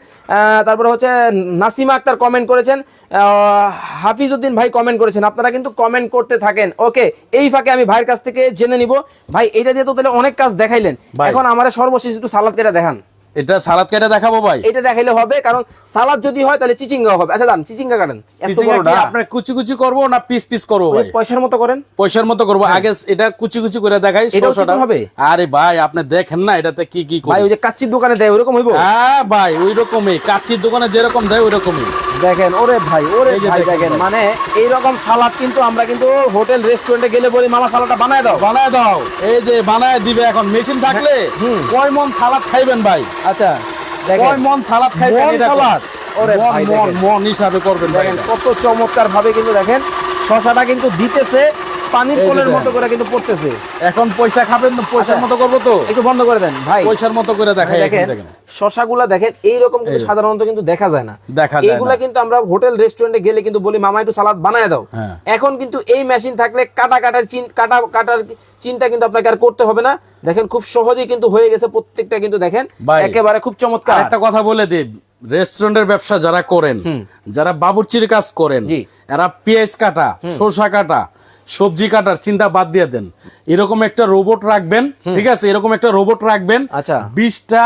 তারপরে হচ্ছে নাসিমা আক্তার কমেন্ট করেছেন হাফিজউদ্দিন ভাই কমেন্ট করেছেন। আপনারা কিন্তু কমেন্ট করতে থাকেন। ওকে এই ফাঁকে আমি ভাইয়ের কাছ থেকে জেনে নিব। ভাই এটা দিয়ে তো তাহলে অনেক কাজ দেখাইলেন। এখন আমার সর্বশেষ একটু সালাদ কেটে দেখান এটা সালাদ কেটে দেখাবো ভাই। এটা দেখাইলে হবে কারণ সালাদ যদি হয় তাহলে চিচিঙ্গা হবে। আচ্ছা দান চিচিঙ্গা কাটেন। চিচিঙ্গা আপনার কুচি কুচি করব না পিস পিস করব ভাই? পয়সার মতো করেন। পয়সার মতো করব। আগে এটা কুচি কুচি করে দেখাই হ্যাঁ। চিকন হবে? আরে ভাই আপনি দেখেন না এটাতে কি কি ভাই ওই যে কাচ্চির দোকানে দেয় ওরকম হইব? হ্যাঁ ভাই ওই রকমই কাচ্চির দোকানে যেরকম দেয় ওই রকমই দেখেন ওরে ভাই ওরে ভাই দেখেন। মানে এইরকম সালাদ কিন্তু আমরা কিন্তু হোটেল রেস্টুরেন্টে গেলে বলি মামা সালাদটা বানায় দাও। বানায় দাও। এই যে বানায় দিবে এখন। মেশিন থাকলে। কয় মন সালাদ খাইবেন ভাই? আচ্ছা দেখেন মন সালাদ খাইবেন মন? সালাদ? ওরে মন মন হিসাবে করবেন দেখেন কত চমৎকার ভাবে কিন্তু দেখেন শশাটা কিন্তু দিতেছে পানির কোলের। মতো করে কিন্তু পড়তেছে। এখন পয়সা খাবেন পয়সার আচ্ছা। মতো করব তো? একটু বন্ধ করে দেন ভাই। পয়সার মতো করে দেখাই দেখেন শশাগুলা দেখেন এইরকম কিন্তু সাধারণত কিন্তু দেখা যায় না। দেখা যায় এইগুলা না। কিন্তু আমরা হোটেল রেস্টুরেন্টে গেলে কিন্তু বলি মামা একটু সালাদ বানায় দাও। হ্যাঁ। এখন কিন্তু এই মেশিন থাকলে কাটা কাটার কাটা কাটার চিন্তা কিন্তু আপনাকে আর করতে হবে না। দেখেন খুব সহজেই কিন্তু হয়ে গেছে প্রত্যেকটা কিন্তু দেখেন একেবারে খুব চমৎকার। একটা কথা বলে দিই রেস্টুরেন্টের ব্যবসা যারা করেন যারা বাবুর্চির কাজ করেন এরা পেঁয়াজ কাটা শসা কাটা সবজি কাটার চিন্তা বাদ দিয়ে দেন। এরকম একটা রোবট রাখবেন ঠিক আছে? এরকম একটা রোবট রাখবেন আচ্ছা। বিশটা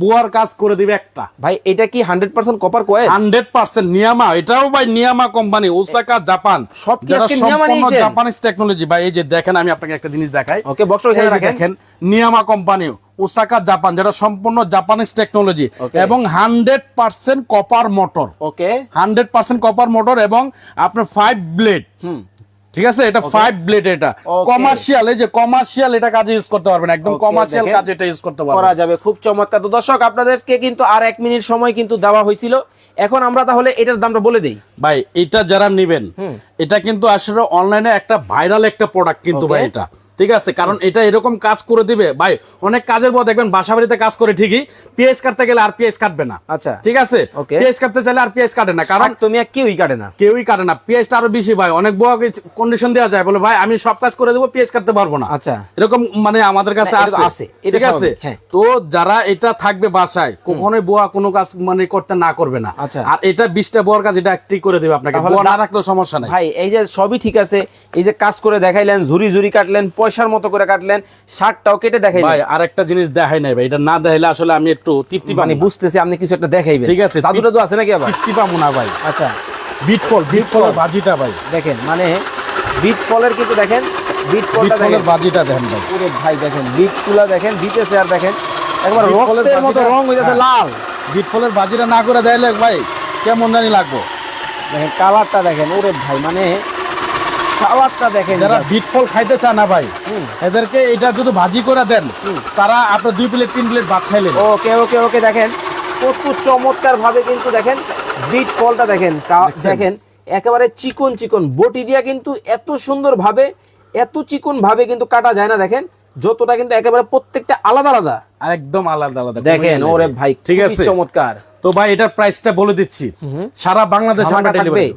বুয়ার কাজ করে দিবে একটা। ভাই এটা কি hundred percent copper coil hundred percent নিয়ামা এটাও ভাই নিয়ামা কোম্পানি ওসাকা জাপান সব যারা সম্পূর্ণ জাপানিজ টেকনোলজি ভাই এই যে দেখেন আমি আপনাকে একটা জিনিস দেখাই। ওকে রাখেন। দেখেন নিয়ামা কোম্পানি ওসাকা জাপান যেটা সম্পূর্ণ জাপানিজ টেকনোলজি এবং hundred percent copper motor okay. Hundred percent copper motor এবং আপনার ফাইভ ব্লেড হুম। ঠিক আছে? এটা ফাইভ ব্লেড এটা। কমার্শিয়াল এই যে কমার্শিয়াল এটা কাজে ইউজ করতে পারবেন একদম কমার্শিয়াল কাজে এটা ইউজ করতে পারবেন। করা যাবে। খুব চমৎকার। তো দর্শক আপনাদেরকে কিন্তু আর এক মিনিট সময় কিন্তু দেওয়া হয়েছিল। এখন আমরা তাহলে এটার দামটা বলে দেই। ভাই এটা যারা নেবেন এটা কিন্তু আসলে অনলাইনে একটা ভাইরাল একটা প্রোডাক্ট কিন্তু ভাই এটা। ঠিক আছে? কারণ এটা এরকম কাজ করে দিবে। ভাই অনেক কাজের পর দেখবেন বাসা বাড়িতে কাজ করে ঠিকই পিএস কাটতে গেলে আর পিএস কাটবে না। আচ্ছা। ঠিক আছে? পিএস কাটতে চাইলে আর পিএস কাটে না কারণ তুমি কেউই কাটে না। কেউই কাটে না। পিএসটা আরও বেশি ভাই অনেক বড় কন্ডিশন দেওয়া যায় বলে ভাই আমি সব কাজ করে দেবো পিএস কাটতে পারব না। আচ্ছা। এরকম মানে আমাদের কাছে তো আছে ঠিক আছে? হ্যাঁ। তো যারা এটা থাকবে বাসায় কখনোই বোয়া কোনো কাজ মানে করতে না করবে না। আচ্ছা। আর এটা বিশটা বোয়ার কাজ এটা একটি করে দেবে আপনাকে। বোয়া না রাখলেও সমস্যা নাই। ভাই এই যে সবই ঠিক আছে এই যে কাজ করে দেখাইলেন ঝুরি ঝুরি কাটলেন পয়সার মতো করে কাটলেন শার্টটাও কেটে দেখাইলেন ভাই আরেকটা জিনিস দেখাই নাই ভাই এটা না দেখাইলে আসলে আমি একটু তৃপ্তি মানে পাবো বুঝতেছি আপনি কিছু একটা দেখাইবেন। ঠিক আছে, জাদুটা তো আছে নাকি আবার? তৃপ্তি পাবো না ভাই। আচ্ছা। বিটফল বিটফলের বাজিটা ভাই। দেখেন মানে বিট ফলের কিন্তু দেখেন বিট ফলটা বিটফলের দেখেন। বাজিটা দেখেন ভাই। পুরো ভাই দেখেন বিট তুলা দেখেন দিতেছে আর দেখেন একবার রক্তের মতো রং হয়ে যাচ্ছে হ্যাঁ। লাল। বিটফলের বাজিটা না করে দেখাইলে ভাই কেমন জানি লাগবো। দেখেন কালারটা দেখেন ওরে ভাই মানে দেখেন যারা বিটফল খাইতে চায় না ভাই এদেরকে এটা যদি ভাজি করে দেন তারা আপনার দুই প্লেট তিন প্লেট ভাত খাইলেন ওকে ওকে ওকে দেখেন। কত চমৎকার ভাবে কিন্তু দেখেন বিট ফলটা দেখেন। দেখেন একেবারে চিকন চিকন। বটি দিয়া কিন্তু এত সুন্দর ভাবে এত চিকন ভাবে কিন্তু কাটা যায় না দেখেন। যতটা কিন্তু একেবারে প্রত্যেকটা আলাদা আলাদা। একদম আলাদা আলাদা। দেখেন ওরে ভাই ঠিক আছে। চমৎকার। তো ভাই এটার প্রাইসটা বলে দিচ্ছি। সারা বাংলাদেশে আমরা ডেলিভারি?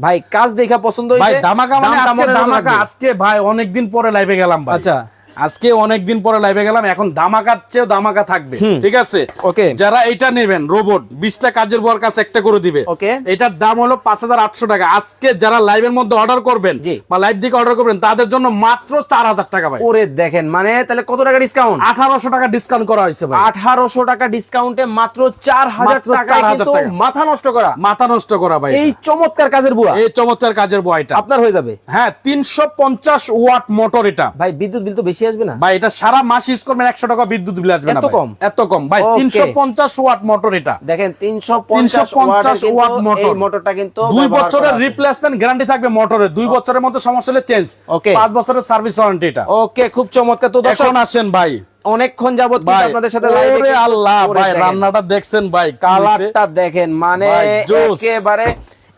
ভাই কাজ দেখা পছন্দ ভাই হয়েছে ধামাকা মানে আজকে দামাকা আজকে ভাই অনেকদিন পরে লাইভে গেলাম ভাই। আচ্ছা। আজকে অনেকদিন পরে লাইভে গেলাম এখন ধামাকার চেয়েও দামাকা থাকবে ঠিক আছে? ওকে। যারা এটা নেবেন রোবট বিশটা কাজের বর কাছে একটা করে দিবে। ওকে। এটার দাম হলো পাঁচ হাজার আটশো টাকা। আজকে যারা লাইভের মধ্যে অর্ডার করবেন বা লাইভ দিকে অর্ডার করবেন তাদের জন্য মাত্র চার হাজার টাকা ভাই। ওরে দেখেন মানে তাহলে কত টাকা ডিসকাউন্ট আঠারোশো টাকা ডিসকাউন্ট করা হয়েছে ভাই। আঠারোশো টাকা ডিসকাউন্টে মাত্র চার হাজার টাকা 4,000 কিন্তু টাকা। মাথা নষ্ট করা। মাথা নষ্ট করা ভাই। এই চমৎকার কাজের বুয়া। এই চমৎকার কাজের বুয়া এটা। আপনার হয়ে যাবে। হ্যাঁ তিনশো পঞ্চাশ ওয়াট মোটর এটা। ভাই বিদ্যুৎ বিল তো বেশি আসবে না? ভাই এটা সারা মাস ইউজ করবেন একশো টাকা বিদ্যুৎ বিল আসবে না এত কম? এত কম। ভাই Okay. তিনশো পঞ্চাশ ওয়াট মোটর এটা। দেখেন 350 ওয়াট মোটর। এই মোটরটা কিন্তু দুই বছরের রিপ্লেসমেন্ট গ্যারান্টি থাকবে মোটরের বছরের মধ্যে সমস্যা হলে চেঞ্জ Okay. পাঁচ বছরের সার্ভিস ওয়ারেন্টি এটা। ওকে খুব চমৎকার। তো দর্শক আসেন ভাই। অনেকক্ষণ যাবত আপনাদের সাথে লাইভে আল্লাহ ভাই রান্নাটা দেখছেন ভাই। কালারটা দেখেন মানে একেবারে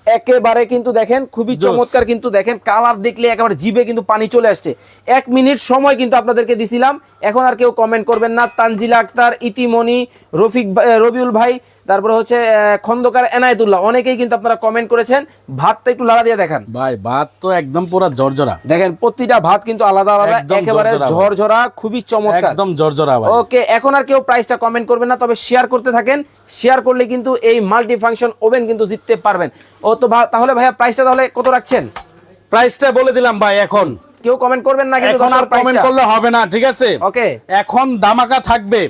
একেবারে কিন্তু দেখেন খুবই চমৎকার কিন্তু দেখেন কালার দেখলে একেবারে জিবে কিন্তু পানি চলে আসছে। এক মিনিট সময় কিন্তু আপনাদেরকে দিছিলাম এখন আর কেউ কমেন্ট করবেন না। তানজিলা আক্তার ইতিমণি রফিক রবিউল ভাই তারপরে হচ্ছে খন্দকার এনায়েতুল্লাহ। অনেকেই কিন্তু আপনারা কমেন্ট করেছেন ভাতটা একটু লাড়া দিয়ে দেখান। ভাই ভাত তো একদম পুরো জর্জরা দেখেন প্রতিটা ভাত কিন্তু আলাদা আলাদা একেবারে ঝরঝরা খুবই চমৎকার। একদম জর্জরা ভাই ওকে এখন আর কেউ প্রাইসটা কমেন্ট করবেন না তবে শেয়ার করতে থাকেন। শেয়ার করলে কিন্তু এই মাল্টি ফাংশন ওভেন কিন্তু জিততে পারবেন। ও তো তাহলে ভাইয়া প্রাইসটা তাহলে কত রাখছেন? প্রাইসটা বলে দিলাম ভাই এখন। কেউ কমেন্ট করবেন না কিন্তু আর কমেন্ট করলে হবে না ঠিক আছে? ওকে। এখন দামাকা থাকবে।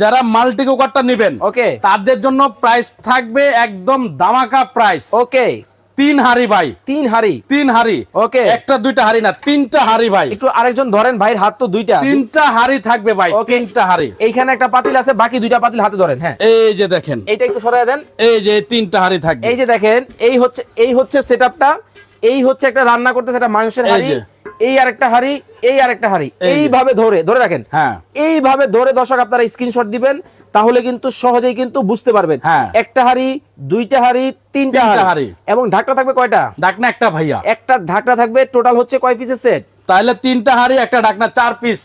যারা মাল্টি কুকারটা নেবেন ওকে। তাদের জন্য প্রাইস থাকবে একদম দামাকা প্রাইস ওকে। তিন হাড়ি ভাই। তিন হাড়ি। তিন হাড়ি। ওকে। একটা দুইটা হাড়ি না তিনটা হাড়ি ভাই। একটু আরেকজন ধরেন ভাইয়ের হাত তো দুইটা। তিনটা হাড়ি থাকবে ভাই. তিনটা হাড়ি। এইখানে একটা পাতিল আছে বাকি দুইটা পাতিল হাতে ধরেন হ্যাঁ। এই যে দেখেন। এইটা একটু সরাই দেন। এই যে তিনটা হাড়ি থাকবে। এই যে দেখেন এই হচ্ছে এই হচ্ছে সেটআপটা এই হচ্ছে একটা রান্না করতেছে একটা মাংসের হাড়ি। এই আরেকটা হাড়ি এই আরেকটা হাড়ি। এইভাবে ধরে ধরে রাখেন। হ্যাঁ। এইভাবে ধরে দর্শক আপনারা স্ক্রিনশট দিবেন তাহলে কিন্তু সহজেই কিন্তু বুঝতে পারবেন। হ্যাঁ। একটা হাড়ি দুইটা হাড়ি তিনটা হাড়ি। এবং ঢাকনা থাকবে কয়টা? ঢাকনা একটা ভাইয়া। একটা ঢাকনা থাকবে টোটাল হচ্ছে কয় পিসের সেট তাহলে তিনটা হাড়ি একটা ঢাকনা চার পিস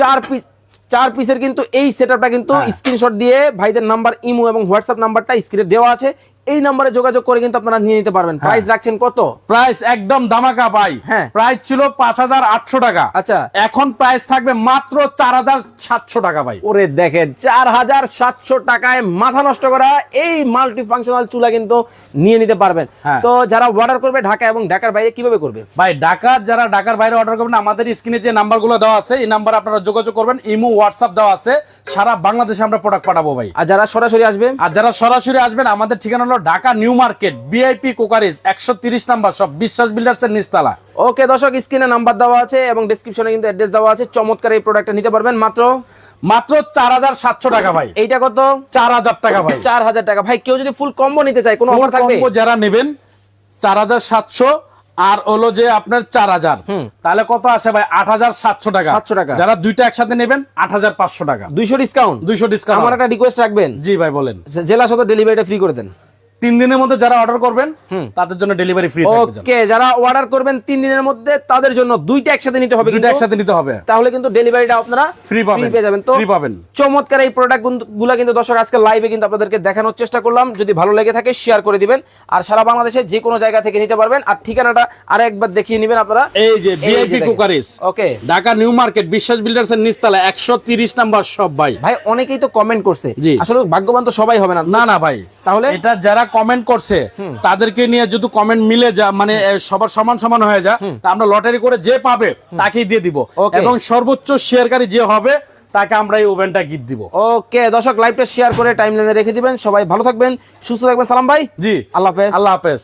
চার পিস চার পিসের কিন্তু এই সেটআপটা কিন্তু হ্যাঁ। স্ক্রিনশট দিয়ে ভাইদের নাম্বার ইমো এবং হোয়াটসঅ্যাপ নাম্বারটা স্ক্রিনে দেওয়া আছে। এই নম্বরে যোগাযোগ করে কিন্তু আপনারা নিয়ে নিতে পারবেন। প্রাইস রাখছেন কত? প্রাইস একদম দামাকা ভাই। হ্যাঁ। প্রাইস ছিল পাঁচ হাজার আটশো টাকা। আচ্ছা। এখন প্রাইস থাকবে মাত্র চার হাজার সাতশো টাকা ভাই। ওরে দেখেন চার হাজার সাতশো টাকায় মাথা নষ্ট করা এই মাল্টি ফাংশনাল চুলা কিন্তু নিয়ে নিতে পারবেন। হ্যাঁ। তো যারা অর্ডার করবে ঢাকা এবং ঢাকার বাইরে কীভাবে করবে? ভাই ঢাকার যারা ঢাকার বাইরে অর্ডার করবেন আমাদের স্ক্রিনে যে নাম্বারগুলো দেওয়া আছে এই নাম্বার আপনারা যোগাযোগ করবেন ইমো হোয়াটসঅ্যাপ দেওয়া আছে সারা বাংলাদেশে আমরা প্রোডাক্ট পাঠাবো ভাই। আর যারা সরাসরি আসবে? আর যারা সরাসরি আসবেন আমাদের ঠিকানা হলো Dhaka new market BIP crockeries একশো তিরিশ নাম্বার সব বিশ্বাস বিল্ডার্স এর নিচতলা। ওকে দর্শক স্ক্রিনে নাম্বার দেওয়া আছে এবং ডিসক্রিপশনে কিন্তু অ্যাড্রেস দেওয়া আছে। চমৎকার এই প্রোডাক্টটা নিতে পারবেন। মাত্র? মাত্র চার হাজার সাতশো টাকা ভাই। এইটা কত? চার হাজার টাকা ভাই। চার হাজার টাকা। ভাই কেউ যদি ফুল কম্বো নিতে চায় কোনো অফার থাকবে? যারা নেবেন চার হাজার সাতশো আর হলো যে আপনার চার হাজার। তাহলে কত আসে ভাই? আট হাজার সাতশো টাকা। 700 টাকা। যারা দুইটা একসাথে নেবেন আট হাজার পাঁচশো টাকা। দুইশো ডিসকাউন্ট দুইশো ডিসকাউন্ট আমার একটা রিকোয়েস্ট রাখবেন। জি ভাই বলেন। জেলা সদর ডেলিভারিটা ফ্রি করে দেন। তিন দিনের মধ্যে যারা অর্ডার করবেন তাদের জন্য ডেলিভারি ফ্রি ওকে যারা অর্ডার করবেন তিন দিনের মধ্যে তাদের জন্য দুইটা একসাথে নিতে হবে দুইটা একসাথে নিতে হবে। তাহলে কিন্তু ডেলিভারিটা আপনারা Free পাবেন। পেয়ে যাবেন। তো Free পাবেন। চমৎকার এই প্রোডাক্টগুলো কিন্তু দর্শক আজকে লাইভে কিন্তু আপনাদেরকে দেখানোর চেষ্টা করলাম। যদি ভালো লেগে থাকে শেয়ার করে দিবেন। আর সারা বাংলাদেশে যে কোনো জায়গা থেকে নিতে পারবেন। আর ঠিকানাটা আরেকবার দেখিয়ে নেবেন আপনারা। এই যে দেখেন। Crockeries okay Dhaka new market Biswas builders এর নিচতলা একশো তিরিশ নাম্বার সব ভাই। ভাই অনেকেই তো কমেন্ট করছে। আসলে ভাগ্যবান তো সবাই হবে না। না না ভাই। তাহলে? এটা যারা কমেন্ট করছে তাদেরকে নিয়ে যদি কমেন্ট মিলে যা মানে সবার সমান সমান হয়ে যা তা আমরা লটারি করে যে পাবে তাকেই দিয়ে দিব. এবং সর্বোচ্চ শেয়ারকারী যে হবে তাকে আমরা এই ওভেনটা গিফট দিব। ওকে দর্শক লাইভটা শেয়ার করে টাইম লাইনে রেখে দিবেন। সবাই ভালো থাকবেন সুস্থ থাকবেন। সালাম ভাই। জি। আল্লাহ হাফেজ। আল্লাহ হাফেজ।